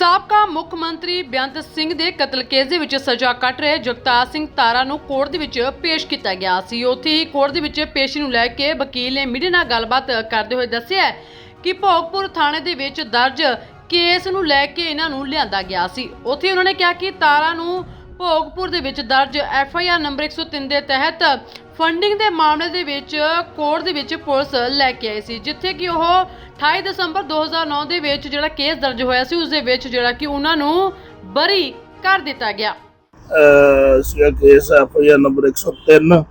ਸਾਬਕਾ ਮੁੱਖ ਮੰਤਰੀ ਬੇਅੰਤ ਸਿੰਘ ਦੇ ਕਤਲ ਕੇਸ ਦੇ ਵਿੱਚ ਸਜ਼ਾ ਕੱਟ ਰਹੇ ਜਗਤਾਰ ਸਿੰਘ ਤਾਰਾ ਨੂੰ ਕੋਰਟ ਦੇ ਵਿੱਚ ਪੇਸ਼ ਕੀਤਾ ਗਿਆ ਸੀ। ਉੱਥੇ ਹੀ ਕੋਰਟ ਦੇ ਵਿੱਚ ਪੇਸ਼ੀ ਨੂੰ ਲੈ ਕੇ ਵਕੀਲ ਨੇ ਮੀਡੀਆ ਨਾਲ ਗੱਲਬਾਤ ਕਰਦੇ ਹੋਏ ਦੱਸਿਆ ਕਿ ਭੋਗਪੁਰ ਥਾਣੇ ਦੇ ਵਿੱਚ ਦਰਜ ਕੇਸ ਨੂੰ ਲੈ ਕੇ ਇਹਨਾਂ ਨੂੰ ਲਿਆਂਦਾ ਗਿਆ ਸੀ। ਉੱਥੇ ਉਹਨਾਂ ਨੇ ਕਿਹਾ ਕਿ ਤਾਰਾ ਨੂੰ ਭੋਗਪੁਰ ਦੇ ਵਿੱਚ ਦਰਜ ਐਫ ਆਈ ਆਰ ਨੰਬਰ 103 ਦੇ ਤਹਿਤ ਫੰਡਿੰਗ ਦੇ ਮਾਮਲੇ ਦੇ ਵਿੱਚ ਕੋਰਟ ਦੇ ਵਿੱਚ ਪੁਲਿਸ ਲੈ ਕੇ ਆਈ ਸੀ ਜਿੱਥੇ ਕਿ ਉਹ 28 ਦਸੰਬਰ 2009 ਦੇ ਵਿੱਚ ਜਿਹੜਾ ਕੇਸ ਦਰਜ ਹੋਇਆ ਸੀ ਉਸ ਦੇ ਵਿੱਚ ਜਿਹੜਾ ਕਿ ਉਹਨਾਂ ਨੂੰ ਬਰੀ ਕਰ ਦਿੱਤਾ ਗਿਆ। ਸੀਗਾ case F I R number 103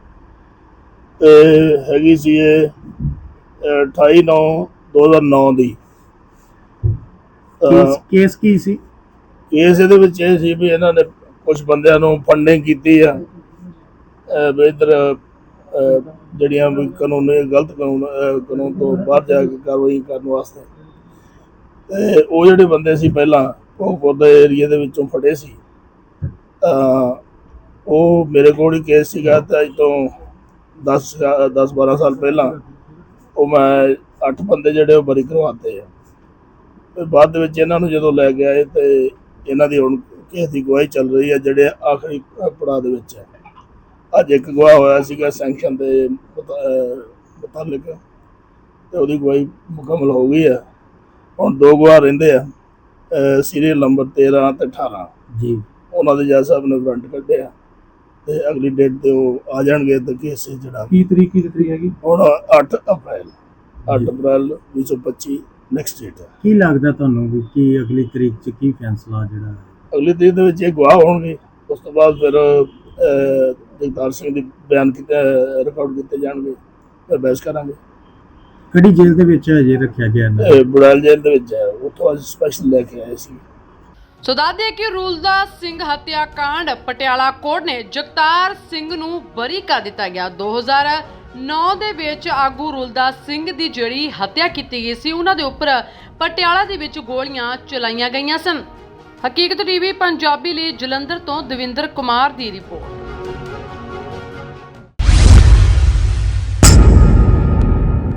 ਤੇ ਹੈਗੀ ਸੀ ਇਹ ਅਹ 28 9 2009 ਦੀ। ਕੇਸ ਕੀ ਸੀ? ਕੇਸ ਇਹਦੇ ਵਿੱਚ ਇਹ ਸੀ ਵੀ ਇਹਨਾਂ ਨੇ ਕੁਝ ਬੰਦਿਆਂ ਨੂੰ ਫੰਡਿੰਗ ਕੀਤੀ ਆ। ਇੱਧਰ ਜਿਹੜੀਆਂ ਵੀ ਕਾਨੂੰਨੀ ਗਲਤ ਕਾਨੂੰਨ ਕਾਨੂੰਨ ਤੋਂ ਬਾਹਰ ਜਾ ਕੇ ਕਾਰਵਾਈ ਕਰਨ ਵਾਸਤੇ। ਤੇ ਉਹ ਜਿਹੜੇ ਬੰਦੇ ਸੀ ਪਹਿਲਾਂ ਭੋਗਪੁਰ ਦੇ ਏਰੀਆ ਦੇ ਵਿੱਚੋਂ ਫੜੇ ਸੀ। ਤਾਂ ਉਹ ਮੇਰੇ ਕੋਲ ਹੀ ਕੇਸ ਸੀਗਾ, ਤੇ ਅੱਜ ਤੋਂ 10 10 12 ਸਾਲ ਪਹਿਲਾਂ ਉਹ ਮੈਂ ਅੱਠ ਬੰਦੇ ਜਿਹੜੇ ਉਹ ਬਰੀ ਕਰਵਾਤੇ ਆ। ਤੇ ਬਾਅਦ ਦੇ ਵਿੱਚ ਇਹਨਾਂ ਨੂੰ ਜਦੋਂ ਲੈ ਕੇ ਆਏ ਤੇ ਇਹਨਾਂ ਦੀ ਹੁਣ ਕੇਸ ਦੀ ਗਵਾਹੀ ਚੱਲ ਰਹੀ ਹੈ ਜਿਹੜੇ ਆਖਰੀ ਪੜਾਅ ਦੇ ਵਿੱਚ ਹੈ ਅੱਜ ਇੱਕ ਗਵਾਹ ਹੋਇਆ ਸੀਗਾ ਸੈਂਕਸ਼ਨ ਦੇ ਮੁਤਾਲਿਕ ਤੇ ਉਹਦੀ ਗਵਾਹੀ ਮੁਕੰਮਲ ਹੋ ਗਈ ਹੈ ਹੁਣ ਦੋ ਗਵਾਹ ਰਹਿੰਦੇ ਆ ਸੀਰੀਅਲ ਨੰਬਰ 13 ਤੇ 18 ਜੀ। ਉਹਨਾਂ ਦੇ ਜੱਜ ਸਾਹਿਬ ਨੇ ਵਾਰੰਟ ਕੱਢਿਆ ਤੇ ਅਗਲੀ ਡੇਟ ਤੇ ਉਹ ਆ ਜਾਣਗੇ ਤੇ ਕੇਸ ਜਿਹੜਾ ਕੀ ਤਰੀਕ ਕੀ ਤਰੀਕ ਹੈਗੀ? ਹੁਣ 8 ਅਪ੍ਰੈਲ 8 ਅਪ੍ਰੈਲ 2025 ਨੈਕਸਟ ਡੇਟ ਹੈ ਕੀ ਲੱਗਦਾ ਤੁਹਾਨੂੰ ਵੀ ਕੀ ਅਗਲੀ ਤਰੀਕ ਚ ਕੀ ਫੈਸਲਾ ਜਿਹੜਾ ਹੈ? ਅਗਲੀ ਤਰੀਕ ਦੇ ਵਿੱਚ ਇਹ ਗਵਾਹ ਹੋਣਗੇ ਉਸ ਤੋਂ ਬਾਅਦ ਫਿਰ ਜਗਤਾਰ ਸਿੰਘ ਦੇ ਬਿਆਨ ਕੀਤੇ ਰਿਕਾਰਡ ਕੀਤੇ ਜਾਣਗੇ ਫਿਰ ਬਹਿਸ ਕਰਾਂਗੇ। ਕਿਹੜੀ ਜੇਲ੍ਹ ਦੇ ਵਿੱਚ ਅਜੇ ਰੱਖਿਆ ਗਿਆ ਇਹਨਾਂ ਨੂੰ? ਇਹ ਬੁੜੈਲ ਜੇਲ੍ਹ ਦੇ ਵਿੱਚ ਹੈ ਉੱਥੋਂ ਅੱਜ ਸਪੈਸ਼ਲ ਲੈ ਕੇ ਆਏ ਸੀ। ਸੋ ਦੱਸਦੇ ਕਿ ਰੂਲਦਾ ਸਿੰਘ ਹੱਤਿਆਕਾਂਡ ਪਟਿਆਲਾ ਕੋਰਟ ਨੇ ਜਗਤਾਰ ਸਿੰਘ ਨੂੰ ਬਰੀ ਕਰ ਦਿੱਤਾ ਗਿਆ। 2009 ਦੇ ਵਿੱਚ ਆਗੂ ਰੂਲਦਾ ਸਿੰਘ ਦੀ ਜਿਹੜੀ ਹੱਤਿਆ ਕੀਤੀ ਗਈ ਸੀ ਉਹਨਾਂ ਦੇ ਉੱਪਰ ਪਟਿਆਲਾ ਦੇ ਵਿੱਚ ਗੋਲੀਆਂ ਚਲਾਈਆਂ ਗਈਆਂ ਸਨ। ਹਕੀਕਤ ਟੀਵੀ ਪੰਜਾਬੀ ਲਈ ਜਲੰਧਰ ਤੋਂ ਦਵਿੰਦਰ ਕੁਮਾਰ ਦੀ ਰਿਪੋਰਟ।